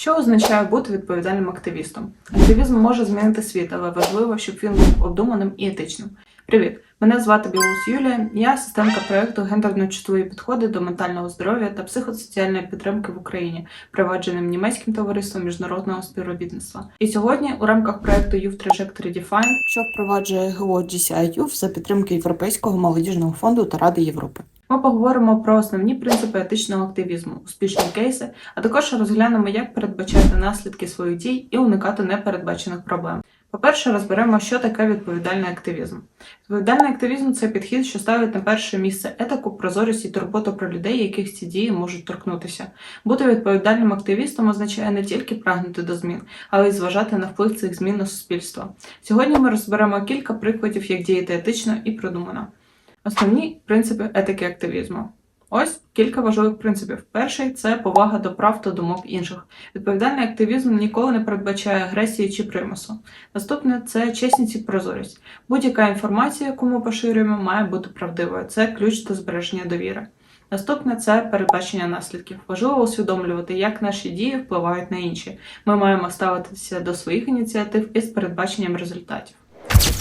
Що означає бути відповідальним активістом? Активізм може змінити світ, але важливо, щоб він був обдуманим і етичним. Привіт! Мене звати Білус Юлія. Я асистентка проєкту гендерно-чутливі підходи до ментального здоров'я та психосоціальної підтримки в Україні, провадженим німецьким товариством міжнародного співробітництва. І сьогодні у рамках проєкту Youth Trajectory Defined, що впроваджує ГО GCI Youth за підтримки Європейського молодіжного фонду та Ради Європи. Ми поговоримо про основні принципи етичного активізму, успішні кейси, а також розглянемо, як передбачати наслідки своїх дій і уникати непередбачених проблем. По-перше, розберемо, що таке відповідальний активізм. Відповідальний активізм це підхід, що ставить на перше місце етику, прозорість і турботу про людей, яких ці дії можуть торкнутися. Бути відповідальним активістом означає не тільки прагнути до змін, але й зважати на вплив цих змін на суспільство. Сьогодні ми розберемо кілька прикладів, як діяти етично і продумано. Основні принципи етики активізму. Ось кілька важливих принципів. Перший це повага до прав та думок інших. Відповідальний активізм ніколи не передбачає агресії чи примусу. Наступне це чесність і прозорість. Будь-яка інформація, яку ми поширюємо, має бути правдивою. Це ключ до збереження довіри. Наступне це передбачення наслідків. Важливо усвідомлювати, як наші дії впливають на інші. Ми маємо ставитися до своїх ініціатив із передбаченням результатів.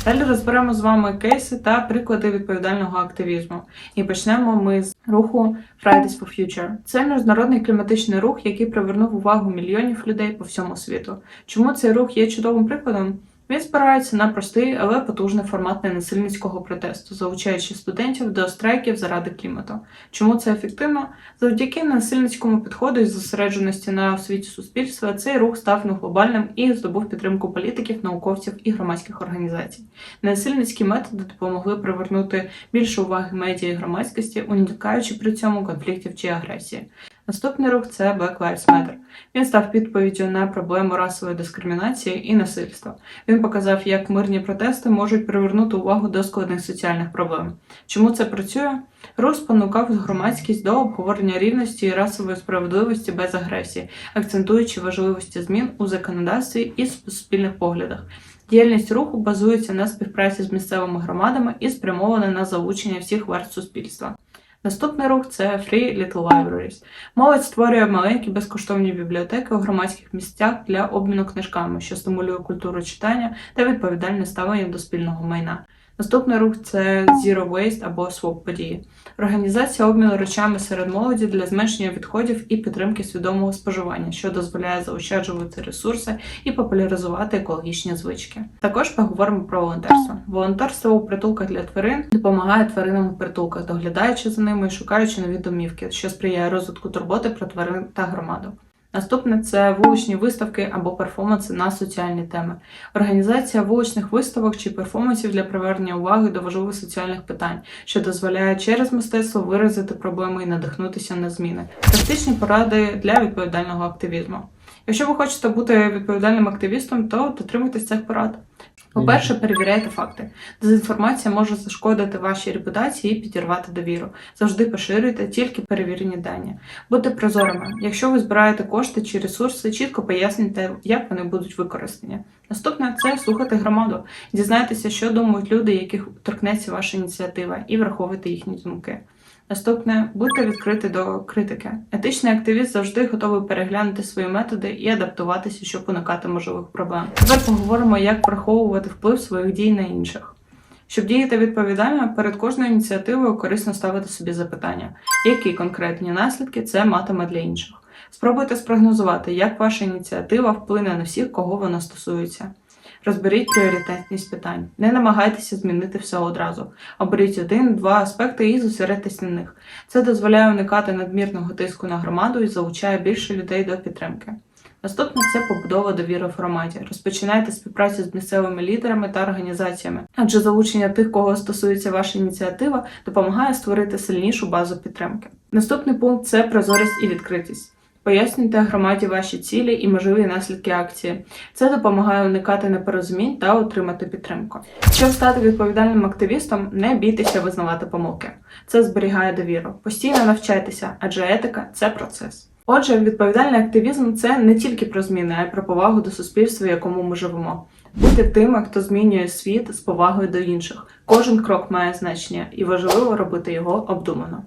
Далі розберемо з вами кейси та приклади відповідального активізму. І почнемо ми з руху Fridays for Future. Це міжнародний кліматичний рух, який привернув увагу мільйонів людей по всьому світу. Чому цей рух є чудовим прикладом? Він спирається на простий, але потужний формат ненасильницького протесту, залучаючи студентів до страйків заради клімату. Чому це ефективно? Завдяки насильницькому підходу і зосередженості на освіті суспільства цей рух став не глобальним і здобув підтримку політиків, науковців і громадських організацій. Насильницькі методи допомогли привернути більше уваги медіа і громадськості, уникаючи при цьому конфліктів чи агресії. Наступний рух це Black Lives Matter. Він став відповіддю на проблему расової дискримінації і насильства. Він показав, як мирні протести можуть привернути увагу до складних соціальних проблем. Чому це працює? Рух спонукав громадськість до обговорення рівності і расової справедливості без агресії, акцентуючи важливості змін у законодавстві і суспільних поглядах. Діяльність руху базується на співпраці з місцевими громадами і спрямована на залучення всіх верств суспільства. Наступний рух це Free Little Libraries. Молодь створює маленькі безкоштовні бібліотеки у громадських місцях для обміну книжками, що стимулює культуру читання та відповідальне ставлення до спільного майна. Наступний рух це Zero Waste або Swap події. Організація обміну речами серед молоді для зменшення відходів і підтримки свідомого споживання, що дозволяє заощаджувати ресурси і популяризувати екологічні звички. Також поговоримо про волонтерство. Волонтерство у притулках для тварин допомагає тваринам у притулках, доглядаючи за ними і шукаючи нові домівки, що сприяє розвитку турботи про тварин та громаду. Наступне це вуличні виставки або перформанси на соціальні теми. Організація вуличних виставок чи перформансів для привернення уваги до важливих соціальних питань, що дозволяє через мистецтво виразити проблеми і надихнутися на зміни. Практичні поради для відповідального активізму. Якщо ви хочете бути відповідальним активістом, то дотримуйтесь цих порад. По-перше, перевіряйте факти. Дезінформація може зашкодити вашій репутації і підірвати довіру. Завжди поширюйте тільки перевірені дані. Будьте прозорими. Якщо ви збираєте кошти чи ресурси, чітко пояснюйте, як вони будуть використані. Наступне це слухати громаду. Дізнайтеся, що думають люди, яких торкнеться ваша ініціатива, і враховуйте їхні думки. Наступне будьте відкриті до критики. Етичний активіст завжди готовий переглянути свої методи і адаптуватися, щоб уникати можливих проблем. Тепер поговоримо, як враховувати вплив своїх дій на інших. Щоб діяти відповідально, перед кожною ініціативою корисно ставити собі запитання, які конкретні наслідки це матиме для інших. Спробуйте спрогнозувати, як ваша ініціатива вплине на всіх, кого вона стосується. Розберіть пріоритетність питань. Не намагайтеся змінити все одразу. Оберіть один-два аспекти і зосередьтесь на них. Це дозволяє уникати надмірного тиску на громаду і залучає більше людей до підтримки. Наступне це побудова довіри в громаді. Розпочинайте співпрацю з місцевими лідерами та організаціями, адже залучення тих, кого стосується ваша ініціатива, допомагає створити сильнішу базу підтримки. Наступний пункт це прозорість і відкритість. Пояснюйте громаді ваші цілі і можливі наслідки акції. Це допомагає уникати непорозумінь та отримати підтримку. Щоб стати відповідальним активістом, не бійтеся визнавати помилки. Це зберігає довіру. Постійно навчайтеся, адже етика це процес. Отже, відповідальний активізм це не тільки про зміни, а й про повагу до суспільства, в якому ми живемо. Бути тими, хто змінює світ з повагою до інших. Кожен крок має значення, і важливо робити його обдумано.